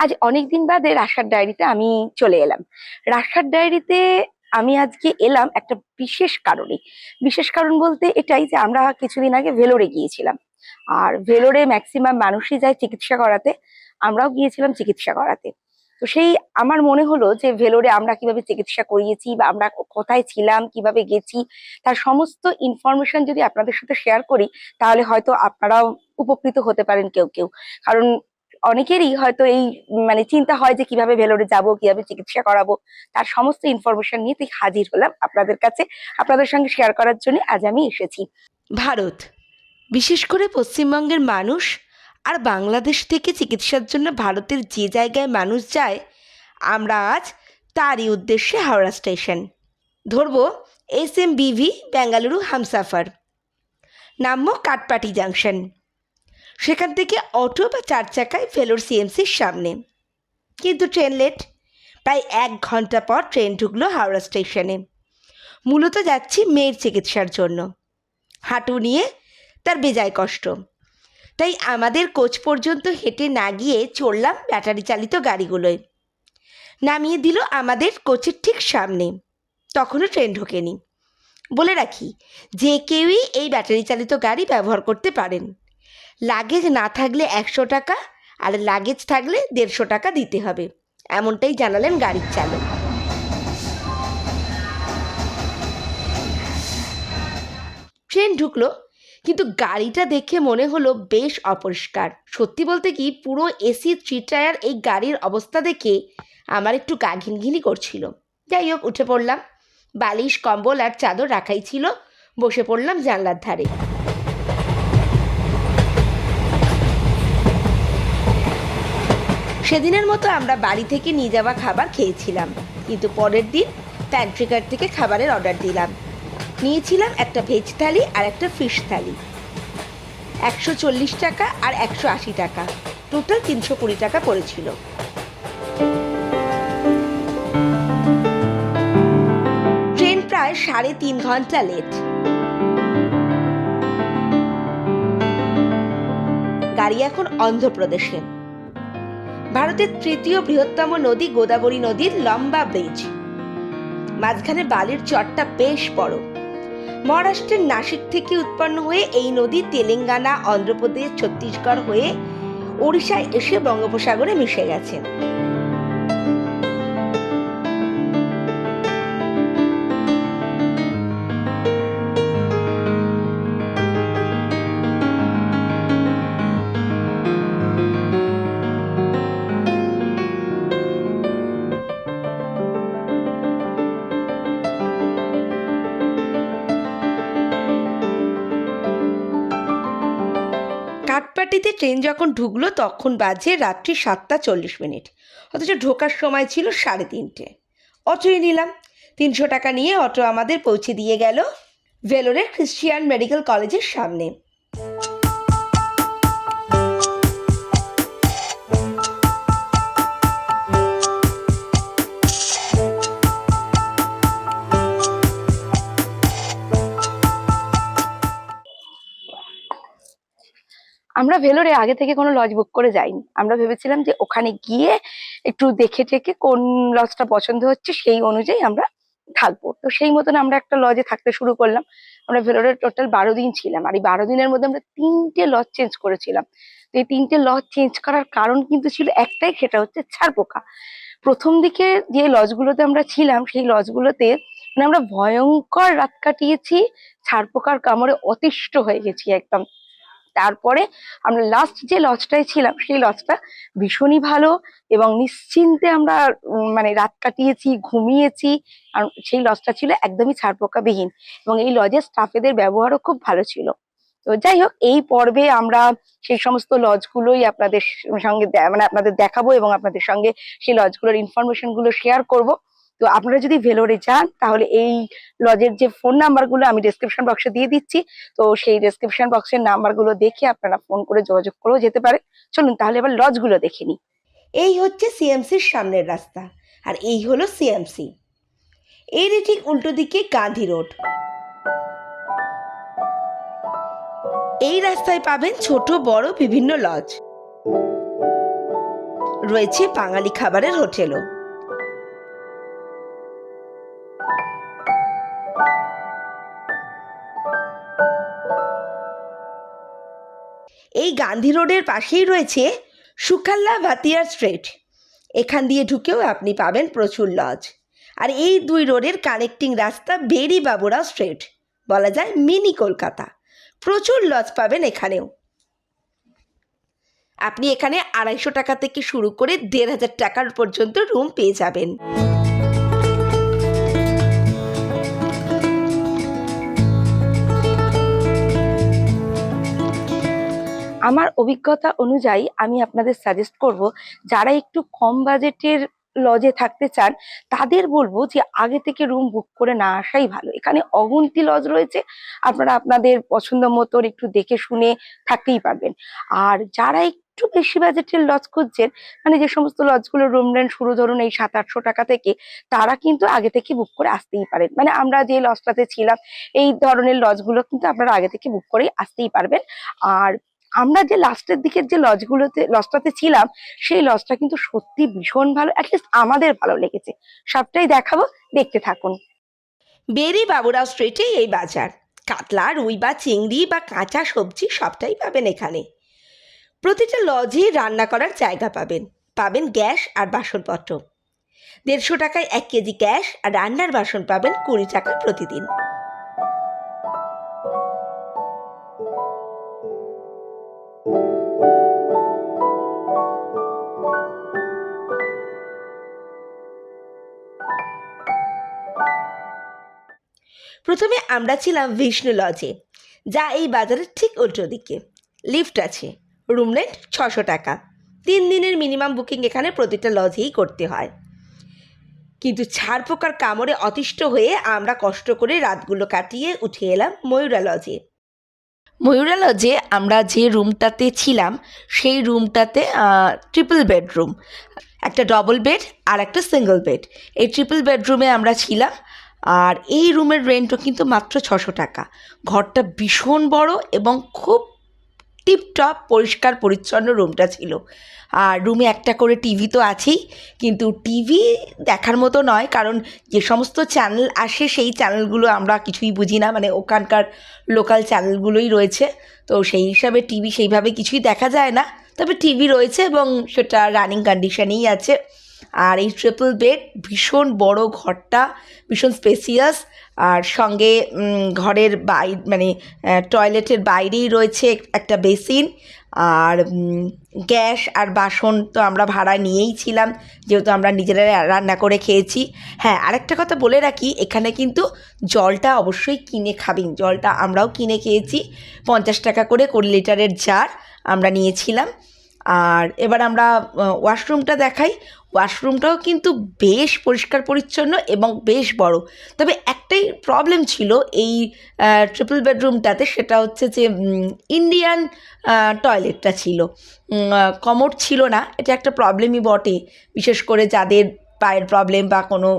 আজ অনেক দিন বাদে রাশার ডায়েরিতে আমি চলে এলাম। রাশার ডায়েরিতে আমি আজকে এলাম একটা বিশেষ কারণে। বিশেষ কারণ বলতে এটাই যে আমরা কিছুদিন আগে ভেলোরে গিয়েছিলাম। আর ভেলোরে ম্যাক্সিমাম মানুষই যায় চিকিৎসা করাতে, আমরাও গিয়েছিলাম চিকিৎসা করাতে। তো সেই আমার মনে হলো যে ভেলোরে আমরা কীভাবে চিকিৎসা করিয়েছি বা আমরা কোথায় ছিলাম, কীভাবে গেছি, তার সমস্ত ইনফরমেশন যদি আপনাদের সাথে শেয়ার করি, তাহলে হয়তো আপনারাও উপকৃত হতে পারেন কেউ কেউ। কারণ অনেকেরই হয়তো এই মানে চিন্তা হয় যে কীভাবে ভেলোরে যাব, কীভাবে চিকিৎসা করাবো। তার সমস্ত ইনফরমেশন নিয়ে হাজির হলাম আপনাদের কাছে। আপনাদের সঙ্গে শেয়ার করার জন্য আজ আমি এসেছি। ভারত, বিশেষ করে পশ্চিমবঙ্গের মানুষ আর বাংলাদেশ থেকে চিকিৎসার জন্য ভারতের যে জায়গায় মানুষ যায়, আমরা আজ তারই উদ্দেশ্যে হাওড়া স্টেশন। ধরব S M VT Bengaluru Humsafar নামবো কাটপাটি জাংশন। সেখান থেকে অটো বা চার চাকায় ফেলোর সিএমসির সামনে। কিন্তু ট্রেন লেট প্রায় এক ঘণ্টা পর ট্রেন ঢুকলো হাওড়া স্টেশনে। মূলত যাচ্ছি মেয়ের চিকিৎসার জন্য। হাঁটু নিয়ে তার বেজায় কষ্ট। তাই আমাদের কোচ পর্যন্ত হেঁটে না গিয়ে চললাম ব্যাটারি চালিত গাড়িগুলোয়। নামিয়ে দিল আমাদের কোচের ঠিক সামনে। তখনও ট্রেন ঢোকেনি। বলে রাখি, যে কেউই এই ব্যাটারি চালিত গাড়ি ব্যবহার করতে পারেন। লাগেজ না থাকলে একশো টাকা আর লাগেজ থাকলে দেড়শো টাকা দিতে হবে। এমনটাই জানালেন গাড়ির চালক। ট্রেন ঢুকলো, কিন্তু গাড়িটা দেখে মনে হলো বেশ অপরিষ্কার। সত্যি বলতে কি, পুরো এসি থ্রি টায়ার এই গাড়ির অবস্থা দেখে আমার একটু গা ঘিনঘিনি করছিল। যাই হোক, উঠে পড়লাম। বালিশ, কম্বল আর চাদর রাখাই ছিল। বসে পড়লাম জানলার ধারে। সেদিনের মতো আমরা বাড়ি থেকে নিয়ে যাওয়া খাবার খেয়েছিলাম, কিন্তু পরের দিন প্যান্ট্রিকার থেকে খাবারের অর্ডার দিলাম। নিয়েছিলাম একটা ভেজ থালি আর একটা ফিশ থালি। একশো চল্লিশ টাকা আর একশো আশি টাকা। টোটাল তিনশো কুড়ি টাকা পড়েছিল। ট্রেন প্রায় সাড়ে তিন ঘণ্টা লেট গাড়ি এখন অন্ধ্রপ্রদেশে। ভারতের তৃতীয় বৃহত্তম নদী গোদাবরী নদীর লম্বা ব্রিজ। মাঝখানে বালির চরটা বেশ বড়। মহারাষ্ট্রের নাসিক থেকে উৎপন্ন হয়ে এই নদী তেলেঙ্গানা, অন্ধ্রপ্রদেশ, ছত্তিশগড় হয়ে ওড়িশায় এসে বঙ্গোপসাগরে মিশে গেছে। ট্রেন যখন ঢুকলো, তখন বাজে রাত্রি সাতটা চল্লিশ মিনিট। অথচ ঢোকার সময় ছিল সাড়ে তিনটে। অটোই নিলাম। তিনশো টাকা নিয়ে অটো আমাদের পৌঁছে দিয়ে গেল ভেলোরের খ্রিস্টিয়ান মেডিকেল কলেজের সামনে। আমরা ভেলোরে আগে থেকে কোনো লজ বুক করে যাইনি। আমরা ভেবেছিলাম যে ওখানে গিয়ে একটু দেখে টেকে কোন লজটা পছন্দ হচ্ছে সেই অনুযায়ী আমরা থাকব। তো সেই মতন আমরা একটা লজে থাকতে শুরু করলাম। আমরা ভেলোরে টোটাল বারো দিন ছিলাম। আর এই বারো দিনের মধ্যে আমরা তিনটে লজ চেঞ্জ করেছিলাম। তো এই তিনটে লজ চেঞ্জ করার কারণ কিন্তু ছিল একটাই, সেটা হচ্ছে ছাড় পোকা প্রথম দিকে যে লজগুলোতে আমরা ছিলাম, সেই লজগুলোতে মানে আমরা ভয়ঙ্কর রাত কাটিয়েছি ছাড় পোকার কামড়ে অতিষ্ঠ হয়ে গেছি একদম। তারপরে আমরা লাস্ট যে লজটায় ছিলাম, সেই লজটা ভীষণই ভালো এবং নিশ্চিন্তে আমরা মানে রাত কাটিয়েছি, ঘুমিয়েছি, আর সেই লজটা ছিল একদমই ছাড়পোকাবিহীন এবং এই লজের স্টাফেদের ব্যবহারও খুব ভালো ছিল। তো যাই হোক, এই পর্বে আমরা সেই সমস্ত লজগুলোই আপনাদের সঙ্গে মানে আপনাদের দেখাবো এবং আপনাদের সঙ্গে সেই লজগুলোর ইনফরমেশনগুলো শেয়ার করব। তো আপনারা যদি ভেলোরে যান, তাহলে এই লজের যে ফোন নাম্বারগুলো আমি ডেসক্রিপশন বক্সে দিয়ে দিচ্ছি। তো সেই ডেসক্রিপশন বক্সের নাম্বারগুলো দেখে আপনারা ফোন করে যোগাযোগ করেও যেতে পারে চলুন তাহলে এবার লজগুলো দেখে নিই। এই হচ্ছে সিএমসির সামনের রাস্তা, আর এই হলো সিএমসি এরই ঠিক উল্টো দিকে গান্ধী রোড। এই রাস্তায় পাবেন ছোট, বড়, বিভিন্ন লজ রয়েছে বাঙালি খাবারের হোটেলও। গান্ধী রোডের পাশেই রয়েছে সুখাল্লা ভাতিয়ার স্ট্রিট। এখান দিয়ে ঢুকেও আপনি পাবেন প্রচুর লজ। আর এই দুই রোডের কানেক্টিং রাস্তা বেরি বাবুরা স্ট্রিট, বলা যায় মিনি কলকাতা। প্রচুর লজ পাবেন এখানেও। আপনি এখানে আড়াইশো টাকা থেকে শুরু করে দেড় হাজার টাকার পর্যন্ত রুম পেয়ে যাবেন। আমার অভিজ্ঞতা অনুযায়ী আমি আপনাদের সাজেস্ট করব, যারা একটু কম বাজেটের লজে থাকতে চান, তাদের বলব যে আগে থেকে রুম বুক করে না আসাই ভালো। এখানে অগুন্তি লজ রয়েছে, আপনারা আপনাদের পছন্দ মতন একটু দেখে শুনে থাকতেই পারবেন। আর যারা একটু বেশি বাজেটের লজ খুঁজছেন মানে যে সমস্ত লজগুলো রুম রেন্ট শুরু ধরুন এই সাত আটশো টাকা থেকে, তারা কিন্তু আগে থেকে বুক করে আসতেই পারেন। মানে আমরা যে লজটাতে ছিলাম, এই ধরনের লজগুলো কিন্তু আপনারা আগে থেকে বুক করেই আসতেই পারবেন। আর আমরা যে লাস্টের দিকের যে লজগুলোতে লজটাতে ছিলাম, সেই লজটা কিন্তু সত্যি ভীষণ ভালো অ্যাটলিস্ট আমাদের ভালো লেগেছে। সবটাই দেখাবো, দেখতে থাকুন। বেরি বাবুরাও স্ট্রিটে এই বাজার। কাতলা, রুই বা চিংড়ি বা কাঁচা সবজি সবটাই পাবেন এখানে। প্রতিটা লজে রান্না করার জায়গা পাবেন। পাবেন গ্যাস আর বাসনপত্র। দেড়শো টাকায় এক কেজি গ্যাস আর রান্নার বাসন পাবেন কুড়ি টাকা প্রতিদিন। আমরা ছিলাম বিষ্ণু লজে যা এই বাজারের ঠিক উল্টো দিকে। লিফট আছে রুম রেন্ট ছশো টাকা। তিন দিনের মিনিমাম বুকিং এখানে প্রতিটা লজেই করতে হয়। কিন্তু ছাড় পোকার কামড়ে অতিষ্ঠ হয়ে আমরা কষ্ট করে রাতগুলো কাটিয়ে উঠে এলাম ময়ূরা লজে ময়ূরা লজে আমরা যে রুমটাতে ছিলাম, সেই রুমটাতে ট্রিপল বেডরুম একটা ডবল বেড আর একটা সিঙ্গল বেড এই ট্রিপল বেডরুমে আমরা ছিলাম আর এই রুমের রেন্টও কিন্তু মাত্র ছশো টাকা। ঘরটা ভীষণ বড় এবং খুব টিপটপ, পরিষ্কার, পরিচ্ছন্ন রুমটা ছিল। আর রুমে একটা করে টিভি তো আছেই, কিন্তু টিভি দেখার মতো নয়, কারণ যে সমস্ত চ্যানেল আসে সেই চ্যানেলগুলো আমরা কিছুই বুঝি না মানে ওখানকার লোকাল চ্যানেলগুলোই রয়েছে। তো সেই হিসাবে টিভি সেইভাবে কিছুই দেখা যায় না। তবে টিভি রয়েছে এবং সেটা রানিং কন্ডিশনেই আছে। আর এই ট্রিপল বেড ভীষণ বড় ঘরটা, ভীষণ স্পেসিয়াস আর সঙ্গে ঘরের বাই মানে টয়লেটের বাইরেই রয়েছে একটা বেসিন আর গ্যাস আর বাসন তো আমরা ভাড়া নিয়েই ছিলাম, যেহেতু আমরা নিজেরা রান্না করে খেয়েছি। হ্যাঁ আরেকটা কথা বলে রাখি, এখানে কিন্তু জলটা অবশ্যই কিনে খাবেন। জলটা আমরাও কিনে খেয়েছি, পঞ্চাশ টাকা করে কুড়ি লিটারের জার আমরা নিয়েছিলাম। আর এবার আমরা ওয়াশরুমটা দেখাই। ওয়াশরুমটাও কিন্তু বেশ পরিষ্কার পরিচ্ছন্ন এবং বেশ বড়। তবে একটাই প্রবলেম ছিল এই ট্রিপল বেডরুমটাতে সেটা হচ্ছে যে ইন্ডিয়ান টয়লেটটা ছিল। কমোড ছিল না, এটা একটা প্রবলেমই বটে। বিশেষ করে যাদের পায়ের প্রবলেম বা কোনো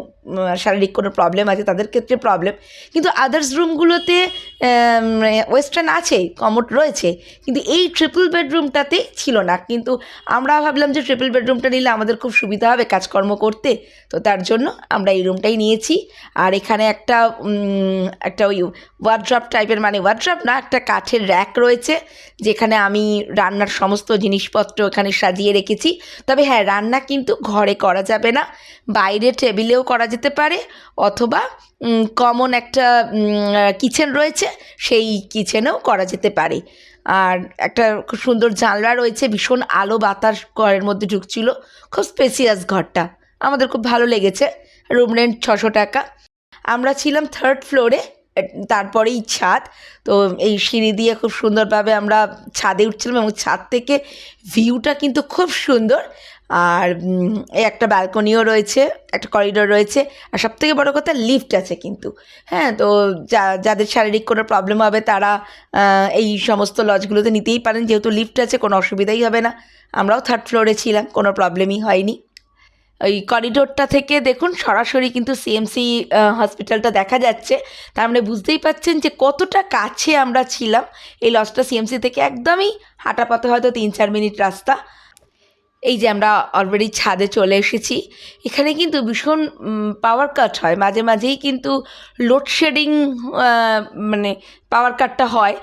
শারীরিক কোনো প্রবলেম আছে, তাদের ক্ষেত্রে প্রবলেম কিন্তু আদার্স রুমগুলোতে ওয়েস্টার্ন আছে কমোট রয়েছে। কিন্তু এই ট্রিপল বেডরুমটাতে ছিল না। কিন্তু আমরা ভাবলাম যে ট্রিপল বেডরুমটা নিলে আমাদের খুব সুবিধা হবে কাজকর্ম করতে। তো তার জন্য আমরা এই রুমটাই নিয়েছি। আর এখানে একটা একটা ওই ওয়ার্ড্রপ টাইপের মানে ওয়ার্ড্রপ না, একটা কাঠের র্যাক রয়েছে। যেখানে আমি রান্নার সমস্ত জিনিসপত্র এখানে সাজিয়ে রেখেছি। তবে হ্যাঁ রান্না কিন্তু ঘরে করা যাবে না। বাইরে টেবিলেও করা যেতে পারে, অথবা কমন একটা কিচেন রয়েছে, সেই কিচেনেও করা যেতে পারে। আর একটা খুব সুন্দর জানলা রয়েছে, ভীষণ আলো বাতাস ঘরের মধ্যে ঢুকছিল, খুব স্পেসিয়াস ঘরটা। আমাদের খুব ভালো লেগেছে রুম রেন্ট ছশো টাকা। আমরা ছিলাম থার্ড ফ্লোরে তারপরেই ছাদ। তো এই সিঁড়ি দিয়ে খুব সুন্দরভাবে আমরা ছাদে উঠছিলাম এবং ছাদ থেকে ভিউটা কিন্তু খুব সুন্দর। আর একটা ব্যালকনিও রয়েছে, একটা করিডোর রয়েছে, আর সব থেকে বড়ো কথা লিফট আছে কিন্তু। হ্যাঁ তো যা, যাদের শারীরিক কোনো প্রবলেম হবে তারা এই সমস্ত লজগুলোতে নিতেই পারেন। যেহেতু লিফট আছে, কোনো অসুবিধাই হবে না। আমরাও থার্ড ফ্লোরে ছিলাম, কোনো প্রবলেমই হয়নি। ওই করিডোরটা থেকে দেখুন, সরাসরি কিন্তু সিএমসি হসপিটালটা দেখা যাচ্ছে। তার মানে বুঝতেই পাচ্ছেন যে কতটা কাছে আমরা ছিলাম। এই লজটা সিএমসি থেকে একদমই হাঁটা পথে হয়তো তিন চার মিনিট রাস্তা। এই যে আমরা অলরেডি ছাদে চলে এসেছি, এখানে কিন্তু ভীষণ পাওয়ার কাট হয়। মাঝে মাঝেই কিন্তু লোডশেডিং মানে পাওয়ার কাটটা হয়।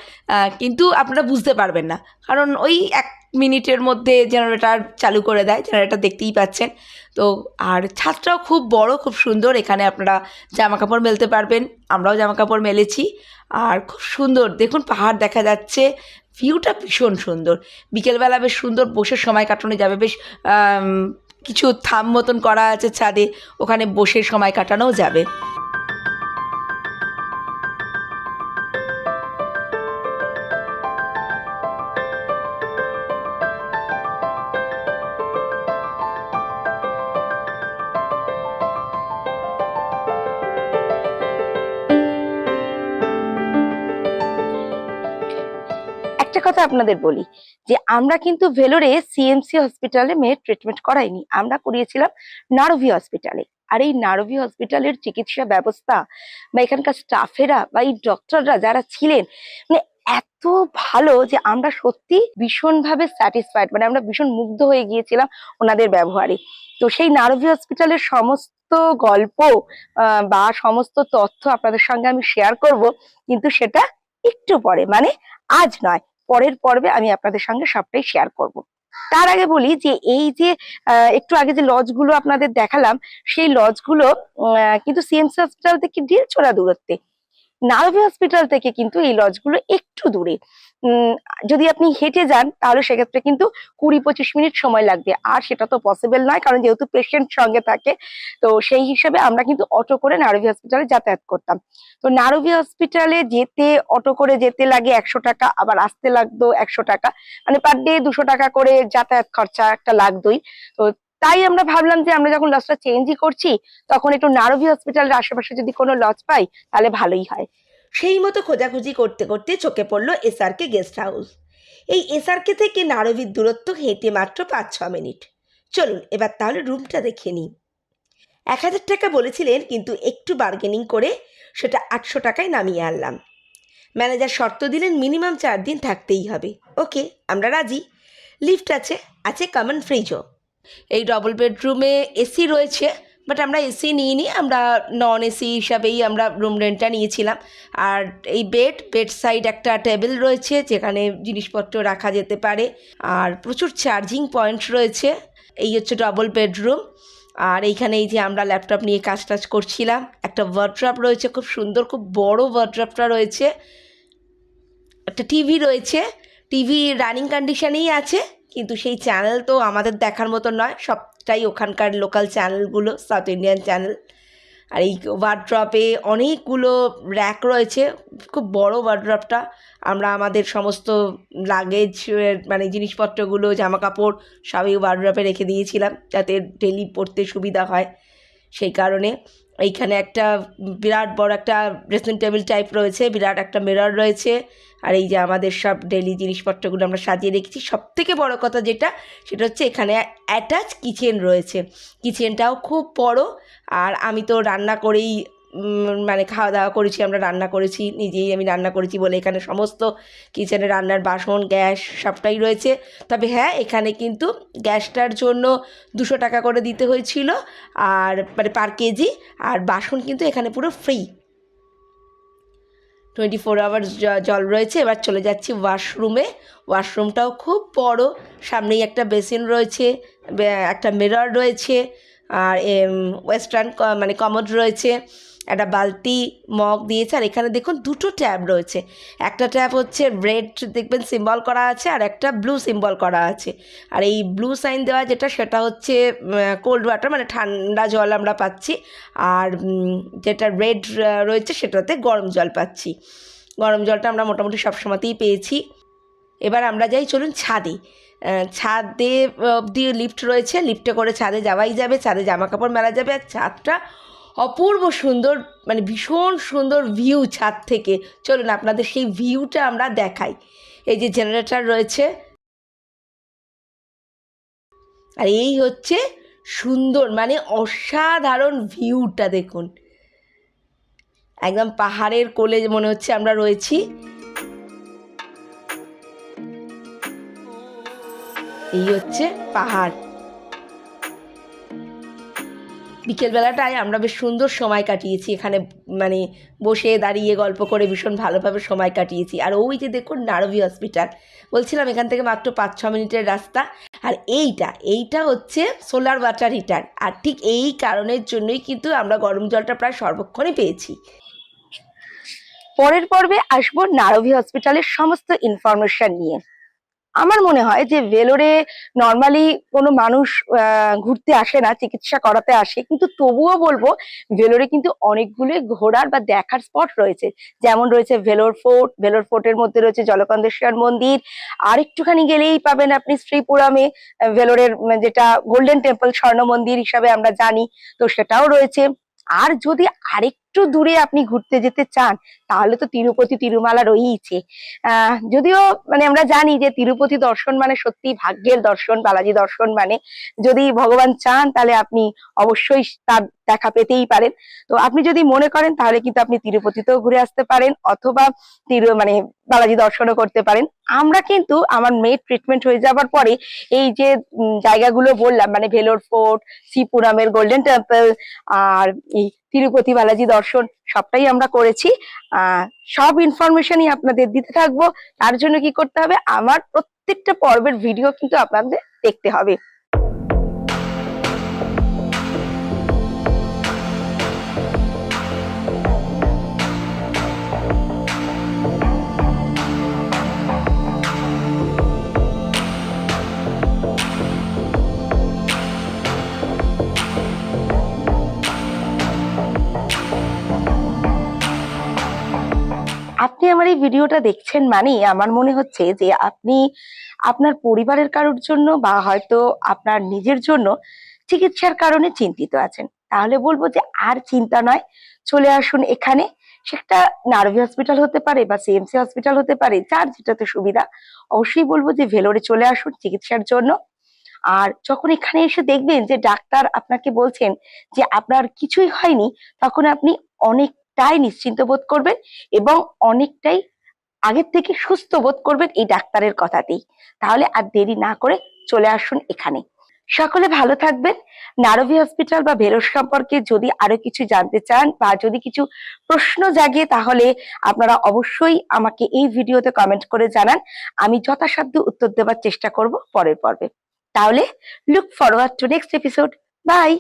কিন্তু আপনারা বুঝতে পারবেন না। কারণ ওই এক মিনিটের মধ্যে জেনারেটার চালু করে দেয় জেনারেটার দেখতেই পাচ্ছেন। তো, আর ছাদটাও খুব বড়, খুব সুন্দর। এখানে আপনারা জামা কাপড় মেলতে পারবেন। আমরাও জামা কাপড় মেলেছি। আর খুব সুন্দর। দেখুন, পাহাড় দেখা যাচ্ছে। ভিউটা ভীষণ সুন্দর। বিকেলবেলা বেশ সুন্দর বসে সময় কাটানো যাবে। বেশ কিছু থাম মতন করা আছে ছাদে, ওখানে বসে সময় কাটানোও যাবে। কথা আপনাদের বলি, যে আমরা কিন্তু ভেলোরে সিএমসি হসপিটালে মেয়ের ট্রিটমেন্ট করাইনি। আমরা করিয়েছিলাম নারভি হসপিটালে আর এই নারভি হসপিটালের চিকিৎসা ব্যবস্থা বা এখানকার স্টাফেরা বা এই ডক্টররা যারা ছিলেন মানে এত ভালো যে আমরা সত্যি ভীষণভাবে স্যাটিসফাইড মানে আমরা ভীষণ মুগ্ধ হয়ে গিয়েছিলাম ওনাদের ব্যবহারে। তো সেই নারভি হসপিটালের সমস্ত গল্প বা সমস্ত তথ্য আপনাদের সঙ্গে আমি শেয়ার করব, কিন্তু সেটা একটু পরে মানে আজ নয়। পরের পর্বে আমি আপনাদের সঙ্গে সবটাই শেয়ার করব। তার আগে বলি যে এই যে একটু আগে যে লজগুলো আপনাদের দেখালাম, সেই লজগুলো কিন্তু সিএমসি হসপিটাল থেকে ঢিল ছোড়া দূরত্বে। নারভি হসপিটাল থেকে কিন্তু এই লজগুলো একটু দূরে। যদি আপনি হেঁটে যান, তাহলে সেক্ষেত্রে কিন্তু কুড়ি পঁচিশ মিনিট সময় লাগবে। আর সেটা তো পসিবল নয়, কারণ যেহেতু পেশেন্ট সঙ্গে থাকে, তো সেই হিসেবে আমরা কিন্তু অটো করে নারভি হসপিটালে যাতায়াত করতাম। তো নারভি হসপিটালে যেতে, অটো করে যেতে লাগে একশো টাকা, আবার আসতে লাগতো একশো টাকা। মানে পার ডে দুশো টাকা করে যাতায়াত খরচা একটা লাগতোই। তো তাই আমরা ভাবলাম যে আমরা যখন লজটা চেঞ্জই করছি, তখন একটু নারভি হসপিটালের আশেপাশে যদি কোনো লজ পাই, তাহলে ভালোই হয়। সেই মতো খোঁজাখুঁজি করতে করতে চোখে পড়ল এসআরকে গেস্ট হাউস এই এসআরকে থেকে নারবির দূরত্ব হেঁটে মাত্র পাঁচ ছ মিনিট। চলুন, এবার তাহলে রুমটা দেখে নিই। এক হাজার টাকা বলেছিলেন, কিন্তু একটু বার্গেনিং করে সেটা আটশো টাকায় নামিয়ে আনলাম। ম্যানেজার শর্ত দিলেন মিনিমাম চার দিন থাকতেই হবে। ওকে, আমরা রাজি। লিফট আছে আছে কমন ফ্রিজও এই ডবল বেডরুমে এসি রয়েছে বাট আমরা এসি নিইনি, আমরা নন এসি হিসাবেই আমরা রুম রেন্টটা নিয়েছিলাম। আর এই বেড বেড সাইড একটা টেবিল রয়েছে, যেখানে জিনিসপত্র রাখা যেতে পারে। আর প্রচুর চার্জিং পয়েন্ট রয়েছে, এই হচ্ছে ডবল বেডরুম আর এইখানে এই যে আমরা ল্যাপটপ নিয়ে কাজ টাজ করছিলাম, একটা ওয়ার্ড্রপ রয়েছে, খুব সুন্দর, খুব বড় ওয়ার্ড্রপটা রয়েছে। একটা টিভি রয়েছে টিভি রানিং কন্ডিশনেই আছে। কিন্তু সেই চ্যানেল তো আমাদের দেখার মতো নয়, সবটাই ওখানকার লোকাল চ্যানেলগুলো সাউথ ইন্ডিয়ান চ্যানেল আর এই ওয়ার্ড্রপে অনেকগুলো র্যাক রয়েছে, খুব বড় ওয়ার্ড্রপটা আমরা আমাদের সমস্ত লাগেজ মানে জিনিসপত্রগুলো জামা কাপড় সবই ওয়ার্ড্রপে রেখে দিয়েছিলাম, যাতে ডেলি পড়তে সুবিধা হয়। সেই কারণে এইখানে একটা বিরাট বড় একটা ড্রেসিং টেবিল টাইপ রয়েছে, বিরাট একটা মিরর রয়েছে, আর এই যে আমাদের সব ডেলি জিনিসপত্রগুলো আমরা সাজিয়ে রেখেছি। সব থেকে বড় কথা যেটা, সেটা হচ্ছে এখানে অ্যাটাচ কিচেন রয়েছে। কিচেনটাও খুব বড়, আর আমি তো রান্না করেই মানে খাওয়া দাওয়া করেছি, আমরা রান্না করেছি, নিজেই আমি রান্না করেছি বলে এখানে সমস্ত কিচেনে রান্নার বাসন, গ্যাস সবটাই রয়েছে। তবে হ্যাঁ এখানে কিন্তু গ্যাসটার জন্য দুশো টাকা করে দিতে হয়েছিল, আর মানে পার কেজি, আর বাসন কিন্তু এখানে পুরো ফ্রি টোয়েন্টি ফোর আওয়ার্স জল রয়েছে, এবার চলে যাচ্ছি ওয়াশরুমে ওয়াশরুমটাও খুব বড়, সামনেই একটা বেসিন রয়েছে একটা মিরর রয়েছে, আর ওয়েস্টার্ন মানে কমোড রয়েছে। একটা বালতি মগ দিয়েছে, আর এখানে দেখুন দুটো ট্যাব রয়েছে। একটা ট্যাব হচ্ছে রেড, দেখবেন সিম্বল করা আছে, আর একটা ব্লু সিম্বল করা আছে। আর এই ব্লু সাইন দেওয়া যেটা, সেটা হচ্ছে কোল্ড ওয়াটার মানে ঠান্ডা জল আমরা পাচ্ছি। আর যেটা রেড রয়েছে, সেটাতে গরম জল পাচ্ছি। গরম জলটা আমরা মোটামুটি সব সময়তেই পেয়েছি। এবার আমরা যাই চলুন ছাদে। ছাদে, অবধি লিফট রয়েছে, লিফটে করে ছাদে যাওয়াই যাবে। ছাদে জামা কাপড় মেলা যাবে, আর ছাদটা অপূর্ব সুন্দর মানে ভীষণ সুন্দর ভিউ ছাদ থেকে। চলুন আপনাদের সেই ভিউটা আমরা দেখাই। এই যে জেনারেটার রয়েছে। আর এই হচ্ছে সুন্দর মানে অসাধারণ ভিউটা দেখুন। একদম পাহাড়ের কোলে মনে হচ্ছে আমরা রয়েছি। এই হচ্ছে পাহাড়। বিকেলবেলাটায় আমরা বেশ সুন্দর সময় কাটিয়েছি। এখানে মানে বসে দাঁড়িয়ে গল্প করে ভীষণ ভালোভাবে সময় কাটিয়েছি। আর ওই যে দেখুন নারভি হসপিটাল, বলছিলাম এখান থেকে মাত্র পাঁচ ছ মিনিটের রাস্তা। আর এইটা এইটা হচ্ছে সোলার ওয়াটার হিটার। আর ঠিক এই কারণের জন্যই কিন্তু আমরা গরম জলটা প্রায় সর্বক্ষণই পেয়েছি। পরের পর্বে আসব নারভি হসপিটালের সমস্ত ইনফরমেশন নিয়ে। আমার মনে হয় যে ভেলোরে নর্মালি কোনো মানুষ ঘুরতে আসে না, চিকিৎসা করাতে আসে, কিন্তু তবুও বলব ভেলোরে কিন্তু অনেকগুলো ঘোরার বা দেখার স্পট রয়েছে। যেমন রয়েছে ভেলোর ফোর্ট, ভেলোর ফোর্টের মধ্যে রয়েছে জলকন্দেশ্বর মন্দির আর একটুখানি গেলেই পাবেন আপনি শ্রীপুরামে ভেলোরের যেটা গোল্ডেন টেম্পল স্বর্ণ মন্দির হিসাবে আমরা জানি, তো সেটাও রয়েছে। আর যদি আরেকটু দূরে আপনি ঘুরতে যেতে চান, তাহলে তো তিরুপতি তিরুমালা রয়েইছে। যদিও মানে আমরা জানি যে তিরুপতি দর্শন মানে সত্যি ভাগ্যের দর্শন, বালাজি দর্শন মানে। যদি ভগবান চান, তাহলে আপনি অবশ্যই তার দেখা পেতেই পারেন। তো আপনি যদি মনে করেন, তাহলে কিন্তু আপনি তিরুপতিতেও ঘুরে আসতে পারেন, অথবা তিরু মানে বালাজি দর্শনও করতে পারেন। আমরা কিন্তু আমার মেয়ের ট্রিটমেন্ট হয়ে যাবার পরে, এই যে জায়গাগুলো বললাম মানে ভেলোর ফোর্ট, শ্রীপুরামের গোল্ডেন টেম্পল, আর এই তিরুপতি বালাজি দর্শন সবটাই আমরা করেছি। সব ইনফরমেশনই আপনাদের দিতে থাকব। তার জন্য কি করতে হবে? আমার প্রত্যেকটা পর্বের ভিডিও কিন্তু আপনাদের দেখতে হবে। ভিডিওটা দেখছেন মানে আমার মনে হচ্ছে যে আপনি আপনার পরিবারের কারোর জন্য বা হয়তো আপনার নিজের জন্য চিকিৎসার কারণে চিন্তিত আছেন। তাহলে বলব যে আর চিন্তা নয়, চলে আসুন এখানে। সেটা নার্ভি হসপিটাল হতে পারে বা সিএমসি হসপিটাল হতে পারে, যার যেটাতে সুবিধা। অবশ্যই বলব যে ভেলোরে চলে আসুন চিকিৎসার জন্য। আর যখন এখানে এসে দেখবেন যে ডাক্তার আপনাকে বলছেন যে আপনার কিছুই হয়নি, তখন আপনি অনেকটাই নিশ্চিন্ত বোধ করবেন এবং অনেকটাই আগের থেকে সুস্থ বোধ করবেন এই ডাক্তারের কথাতেই। তাহলে আর দেরি না করে চলে আসুন এখানে। সকলে ভালো থাকবেন। নারভি হসপিটাল বা ভেরস সম্পর্কে যদি আরও কিছু জানতে চান বা যদি কিছু প্রশ্ন জাগে, তাহলে আপনারা অবশ্যই আমাকে এই ভিডিওতে কমেন্ট করে জানান। আমি যথাসাধ্য উত্তর দেওয়ার চেষ্টা করব পরের পর্বে। তাহলে look forward to next episode bye